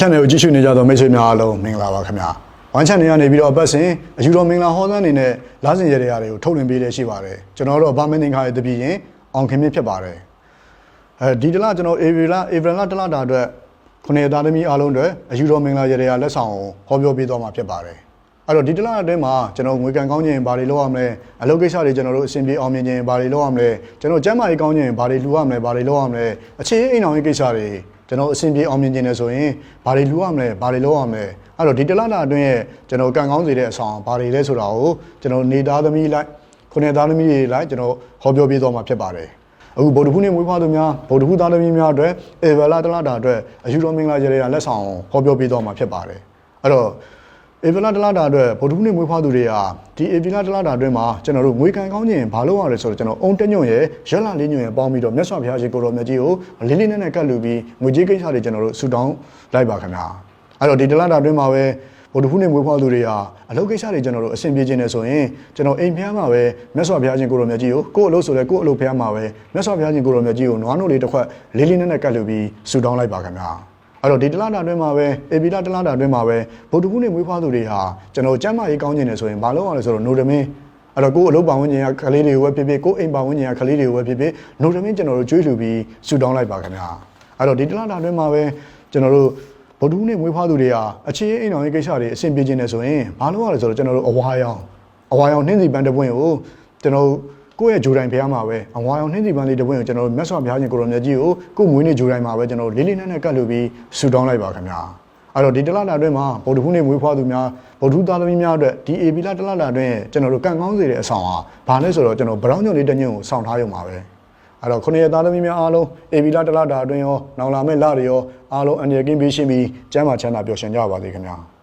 channel ကိုကြည့်ရှုနေကြသောမိတ်ဆွေများအားလုံးမင်္ဂလာပါခင်ဗျာ one channel ကနေပြီးတော့အပတ်စဉ်အယူတော်မင်္ဂလာဟောသန်းအနေနဲ့လာစဉ်ရတဲ့ရာတွေကိုထုတ်လွှင့်ပေးလေရှိပါတယ်ကျွန်တော်တို့ဗာမင်းသင်္ခါရဲ့တပည့်ရင်အောင်ခင်မြင့်ဖြစ်ပါတယ်အဲဒီတလကျွန်တော်အေဗရီလာအေဗရလာတလတာအတွက်ခုနှစ်သားသမီးအားလုံးအတွက်အယူတော်မင်္ဂလာရတဲ့ရာလက်ဆောင်ကိုဟောပြောပေးသွားမှာဖြစ်ပါတယ်အဲ့တော့ဒီတလအတွင်းမှာကျွန်တော်ငွေကန်ကောင်းခြင်းဘာတွေလုပ်ရမလဲအလုပ်ကိစ္စတွေကျွန်တော်တို့အဆင်ပြေအောင်မြင်ခြင်းဘာတွေလုပ်ရမလဲကျွန်တော်ကျမ်းမာရေးကောင်းခြင်းဘာတွေလူရမလဲဘာတွေလုပ်ရမလဲအခြေအိမ်အောင်ရေးကိစ္စတွေ ကျွန်တော်အဆင်ပြေအောင်မြင်ခြင်းလဲဆိုရင်ဘာတွေလူရမလဲဘာတွေလုပ်ရမလဲအဲ့တော့ဒီတလတာအတွင်းရဲ့ကျွန်တော်ကန်ကောင်းစေတဲ့အဆောင်ဘာတွေလဲဆိုတာကိုကျွန်တော်နေသားသမီးလိုက်ခုနှစ်သားသမီးတွေလိုက်ကျွန်တော်ဟောပြောပေးသွားမှာဖြစ်ပါတယ်အခုဗုဒ္ဓဘုနေ့မွေးဖွားသူများဗုဒ္ဓဘုသားသမီးများအတွက်အေဗလာတလတာအတွက်အယူတော်မင်္ဂလာကြရလက်ဆောင်ဟောပြောပေးသွားမှာဖြစ်ပါတယ်အဲ့တော့ အေဗလာတလာတာအတွက်ဗုဒ္ဓဘုနေ့မွေးဖွားသူတွေကဒီအေဗလာတလာတာအတွင်းမှာကျွန်တော်တို့ငွေကန်ကောင်းခြင်းဘာလို့ရလဲဆိုတော့ကျွန်တော်အုံတက်ညွန့်ရဲ့ရက်လာလေးညွန့်ရဲ့ပေါင်းပြီးတော့မြတ်စွာဘုရားရှင်ကိုတော်မြတ်ကြီးကိုလေးလေးနက်နက်ကတ်လူပြီးငွေကြေးကိစ္စတွေကျွန်တော်တို့ဆူတောင်းလိုက်ပါခင်ဗျာအဲ့တော့ဒီတလာတာအတွင်းမှာပဲဗုဒ္ဓဘုနေ့မွေးဖွားသူတွေဟာအလုပ်ကိစ္စတွေကျွန်တော်တို့အဆင်ပြေခြင်းနေဆိုရင်ကျွန်တော်အိမ်ဖျားမှာပဲမြတ်စွာဘုရားရှင်ကိုတော်မြတ်ကြီးကိုကိုယ့်အလုပ်ဆိုလဲကိုယ့်အလုပ်ဖျားမှာပဲမြတ်စွာဘုရားရှင်ကိုတော်မြတ်ကြီးကိုနွားနို့လေးတစ်ခွက်လေးလေးနက်နက်ကတ်လူပြီးဆူတောင်းလိုက်ပါခင်ဗျာ အဲ့တော့ဒီတလားတာအတွင်းမှာပဲအေပီလာတလားတာအတွင်းမှာပဲဗုဒ္ဓဘုနေ့မွေးဖွားသူတွေဟာကျွန်တော်ကျမ်းမာရေးကောင်းကျင်နေဆိုရင်မလုပ်အောင်လဲဆိုတော့နိုဒမင်းအဲ့တော့ကိုယ်အလုပ်ပါဝင်ခြင်းကကလေးတွေကိုပဲဖြစ်ဖြစ်ကိုယ်အိမ်ပါဝင်ခြင်းကကလေးတွေကိုပဲဖြစ်ဖြစ်နိုဒမင်းကျွန်တော်တို့ကြွေးလှူပြီးဆူတောင်းလိုက်ပါခင်ဗျာအဲ့တော့ဒီတလားတာအတွင်းမှာပဲကျွန်တော်တို့ဗုဒ္ဓဘုနေ့မွေးဖွားသူတွေဟာအခြေအိမ်တော်ရေးကိစ္စတွေအဆင်ပြေခြင်းနေဆိုရင်မလုပ်အောင်လဲဆိုတော့ကျွန်တော်တို့အဝါရောင်အဝါရောင်နှင်းစီပန်းတစ်ပွင့်ကိုကျွန်တော်တို့ ကိုယ့်ရဲ့ဂျိုတိုင်းဖះမှာပဲအဝါရောင်နှင်းစီပန်းလေးတစ်ပွင့်ကိုကျွန်တော်တို့မြတ်စွာဘုရားရှင်ကိုရောမြတ်ကြီးကိုကိုယ်မွေးနေ့ဂျိုတိုင်းမှာပဲကျွန်တော်တို့လေးလေးနက်နက်ကတ်လို့ပြီးဆူတောင်းလိုက်ပါခင်ဗျာအဲ့တော့ဒီတလတာအတွင်းမှာဗုဒ္ဓဘုနေ့မွေးဖွားသူများဗုဒ္ဓသားသမီးများအတွက်ဒီ AB လာတလတာအတွင်းကျွန်တော်တို့ကန့်ကောင်းစေတဲ့အဆောင်ဟာဘာလဲဆိုတော့ကျွန်တော်ဗရောင်းညွန့်လေးတစ်ညွန့်ကိုစောင့်ထားရုံပါပဲအဲ့တော့ခုနှစ်ရက်သားသမီးများအားလုံး AB လာတလတာအတွင်းရောနောင်လာမဲ့လတွေရောအားလုံးအန္တရာယ်ကင်းပြီးရှင်းပြီးကျမ်းမာချမ်းသာပျော်ရွှင်ကြပါစေခင်ဗျာ